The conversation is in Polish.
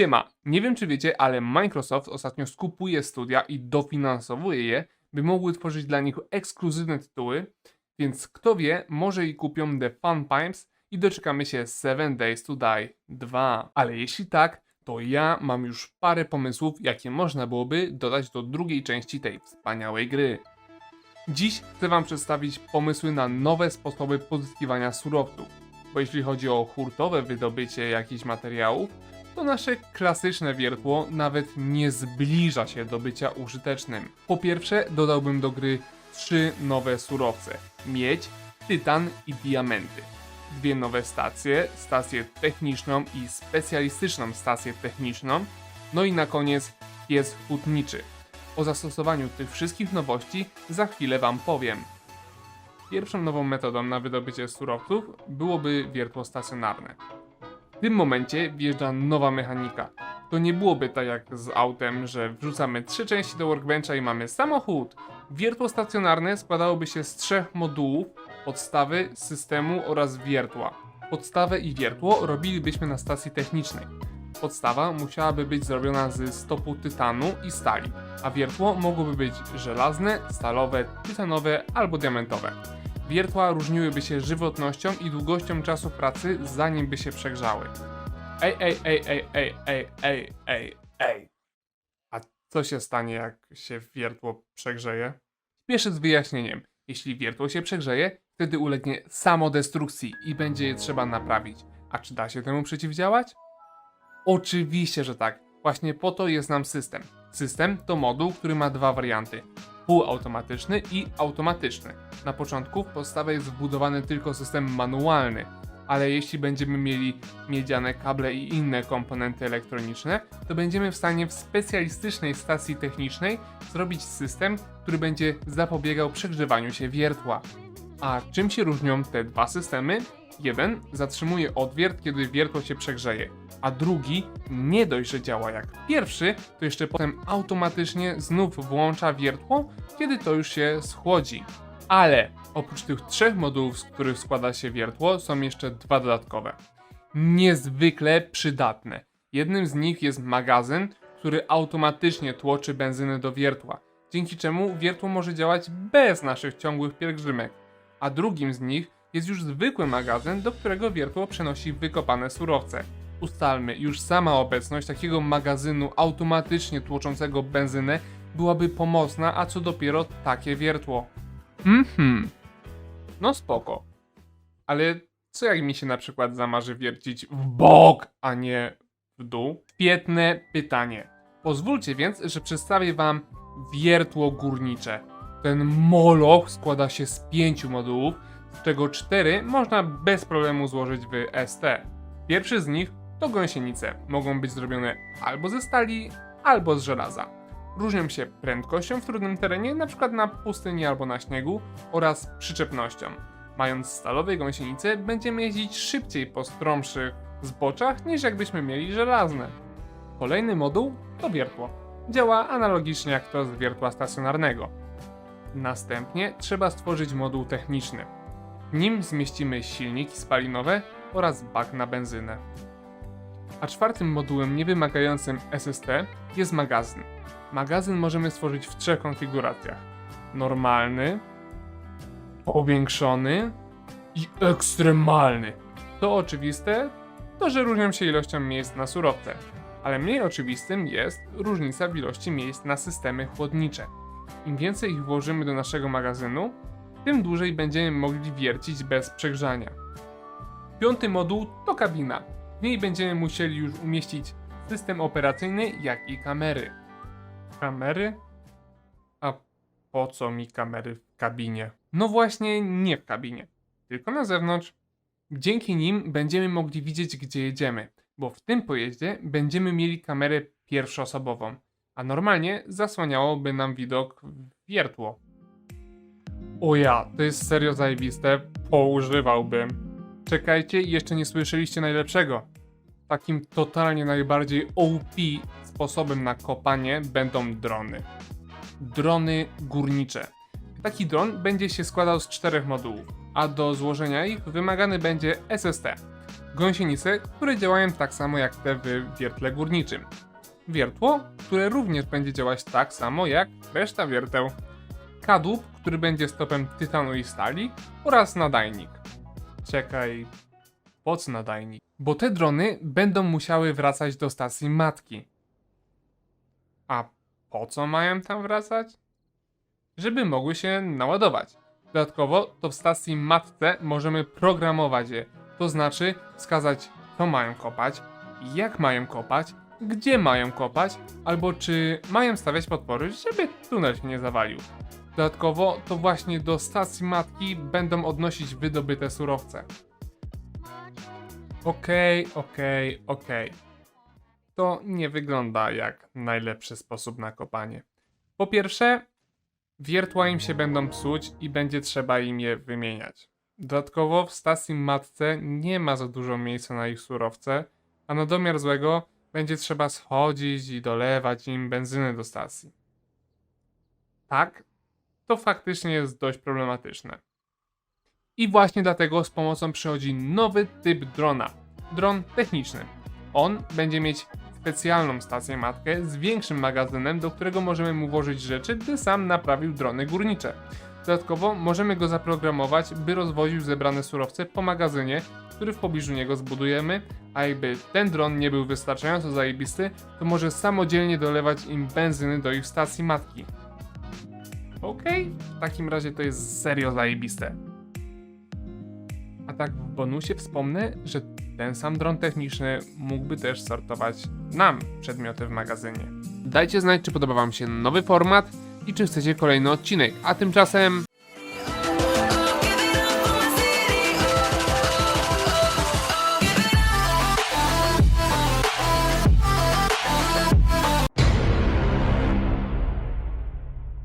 Siema, nie wiem czy wiecie, ale Microsoft ostatnio skupuje studia i dofinansowuje je, by mogły tworzyć dla nich ekskluzywne tytuły, więc kto wie, może i kupią The Fun Pipes i doczekamy się 7 Days to Die 2. Ale jeśli tak, to ja mam już parę pomysłów, jakie można byłoby dodać do drugiej części tej wspaniałej gry. Dziś chcę Wam przedstawić pomysły na nowe sposoby pozyskiwania surowców, bo jeśli chodzi o hurtowe wydobycie jakichś materiałów, to nasze klasyczne wiertło nawet nie zbliża się do bycia użytecznym. Po pierwsze, dodałbym do gry trzy nowe surowce: miedź, tytan i diamenty. Dwie nowe stacje, stację techniczną i specjalistyczną stację techniczną, no i na koniec pies hutniczy. O zastosowaniu tych wszystkich nowości za chwilę Wam powiem. Pierwszą nową metodą na wydobycie surowców byłoby wiertło stacjonarne. W tym momencie wjeżdża nowa mechanika. To nie byłoby tak jak z autem, że wrzucamy trzy części do workbencha i mamy samochód. Wiertło stacjonarne składałoby się z trzech modułów, podstawy, systemu oraz wiertła. Podstawę i wiertło robilibyśmy na stacji technicznej. Podstawa musiałaby być zrobiona z stopu tytanu i stali, a wiertło mogłoby być żelazne, stalowe, tytanowe albo diamentowe. Wiertła różniłyby się żywotnością i długością czasu pracy, zanim by się przegrzały. Ej, ej, ej, ej, ej, ej, ej, ej, ej. A co się stanie, jak się wiertło przegrzeje? Spieszę z wyjaśnieniem. Jeśli wiertło się przegrzeje, wtedy ulegnie samodestrukcji i będzie je trzeba naprawić. A czy da się temu przeciwdziałać? Oczywiście, że tak. Właśnie po to jest nam system. System to moduł, który ma dwa warianty: półautomatyczny i automatyczny. Na początku w podstawę jest wbudowany tylko system manualny, ale jeśli będziemy mieli miedziane kable i inne komponenty elektroniczne, to będziemy w stanie w specjalistycznej stacji technicznej zrobić system, który będzie zapobiegał przegrzewaniu się wiertła. A czym się różnią te dwa systemy? Jeden zatrzymuje odwiert, kiedy wiertło się przegrzeje, a drugi nie dość, że działa jak pierwszy, to jeszcze potem automatycznie znów włącza wiertło, kiedy to już się schłodzi. Ale oprócz tych trzech modułów, z których składa się wiertło, są jeszcze dwa dodatkowe. Niezwykle przydatne. Jednym z nich jest magazyn, który automatycznie tłoczy benzynę do wiertła, dzięki czemu wiertło może działać bez naszych ciągłych pielgrzymek. A drugim z nich jest już zwykły magazyn, do którego wiertło przenosi wykopane surowce. Ustalmy, już sama obecność takiego magazynu automatycznie tłoczącego benzynę byłaby pomocna, a co dopiero takie wiertło. Mhm. No spoko. Ale co jak mi się na przykład zamarzy wiercić w bok, a nie w dół? Świetne pytanie. Pozwólcie więc, że przedstawię wam wiertło górnicze. Ten moloch składa się z pięciu modułów, z czego cztery można bez problemu złożyć w ST. Pierwszy z nich to gąsienice. Mogą być zrobione albo ze stali, albo z żelaza. Różnią się prędkością w trudnym terenie, np. na pustyni albo na śniegu, oraz przyczepnością. Mając stalowe gąsienice, będziemy jeździć szybciej po stromszych zboczach niż jakbyśmy mieli żelazne. Kolejny moduł to wiertło. Działa analogicznie jak to z wiertła stacjonarnego. Następnie trzeba stworzyć moduł techniczny. Nim zmieścimy silniki spalinowe oraz bak na benzynę. A czwartym modułem niewymagającym SST jest magazyn. Magazyn możemy stworzyć w trzech konfiguracjach: normalny, powiększony i ekstremalny. To oczywiste, to że różnią się ilością miejsc na surowce, ale mniej oczywistym jest różnica w ilości miejsc na systemy chłodnicze. Im więcej ich włożymy do naszego magazynu, tym dłużej będziemy mogli wiercić bez przegrzania. Piąty moduł to kabina. W niej będziemy musieli już umieścić system operacyjny, jak i kamery. Kamery? A po co mi kamery w kabinie? No właśnie, nie w kabinie, tylko na zewnątrz. Dzięki nim będziemy mogli widzieć, gdzie jedziemy, bo w tym pojeździe będziemy mieli kamerę pierwszoosobową, a normalnie zasłaniałoby nam widok wiertło. O ja, to jest serio zajebiste, poużywałbym. Czekajcie, jeszcze nie słyszeliście najlepszego. Takim totalnie najbardziej OP sposobem na kopanie będą drony. Drony górnicze. Taki dron będzie się składał z czterech modułów, a do złożenia ich wymagany będzie SST. gąsienice, które działają tak samo jak te w wiertle górniczym. Wiertło, które również będzie działać tak samo jak reszta wierteł. Kadłub, który będzie stopem tytanu i stali oraz nadajnik. Czekaj, po co nadajnik? Bo te drony będą musiały wracać do stacji matki. A po co mają tam wracać? Żeby mogły się naładować. Dodatkowo to w stacji matce możemy programować je, to znaczy wskazać co mają kopać, jak mają kopać, gdzie mają kopać, albo czy mają stawiać podpory, żeby tunel się nie zawalił. Dodatkowo to właśnie do stacji matki będą odnosić wydobyte surowce. Okej, okej, okej. To nie wygląda jak najlepszy sposób na kopanie. Po pierwsze, wiertła im się będą psuć i będzie trzeba im je wymieniać. Dodatkowo w stacji matce nie ma za dużo miejsca na ich surowce, a na domiar złego będzie trzeba schodzić i dolewać im benzyny do stacji. Tak, to faktycznie jest dość problematyczne. I właśnie dlatego z pomocą przychodzi nowy typ drona. Dron techniczny. On będzie mieć specjalną stację matkę z większym magazynem, do którego możemy mu włożyć rzeczy, gdy sam naprawił drony górnicze. Dodatkowo możemy go zaprogramować, by rozwoził zebrane surowce po magazynie, który w pobliżu niego zbudujemy, a jakby ten dron nie był wystarczająco zajebisty, to może samodzielnie dolewać im benzyny do ich stacji matki. Okej, w takim razie to jest serio zajebiste. A tak w bonusie wspomnę, że ten sam dron techniczny mógłby też sortować nam przedmioty w magazynie. Dajcie znać, czy podoba Wam się nowy format i czy chcecie kolejny odcinek. A tymczasem